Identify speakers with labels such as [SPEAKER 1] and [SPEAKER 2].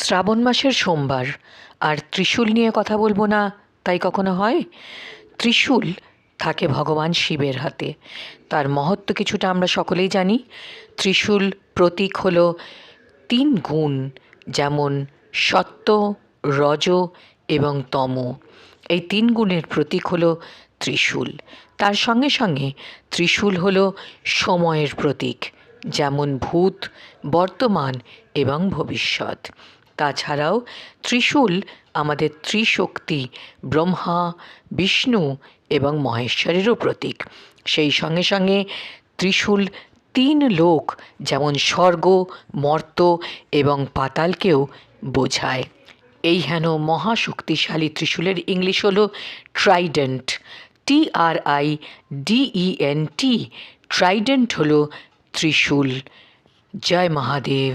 [SPEAKER 1] শ্রাবণ মাসের সোমবার। আর ত্রিশূল নিয়ে কথা বলব না, তাই কখনো হয়? ত্রিশূল থাকে ভগবান শিবের হাতে। তার মহত্ব কিছুটা আমরা সকলেই জানি। ত্রিশূল প্রতীক হল তিন গুণ, যেমন সত্য, রজ এবং তম। এই তিন গুণের প্রতীক হল ত্রিশূল। তার সঙ্গে সঙ্গে ত্রিশূল হল সময়ের প্রতীক, যেমন ভূত, বর্তমান এবং ভবিষ্যৎ। তাছাড়াও ত্রিশূল আমাদের ত্রিশক্তি, ব্রহ্মা, বিষ্ণু এবং মহেশ্বরেরও প্রতীক। সেই সঙ্গে সঙ্গে ত্রিশূল তিন লোক যেমন স্বর্গ, মর্ত এবং পাতালকেও বোঝায়। এই হেন মহাশক্তিশালী ত্রিশূলের ইংলিশ হলো trident T R I D E N T trident হলো ত্রিশূল। জয় মহাদেব।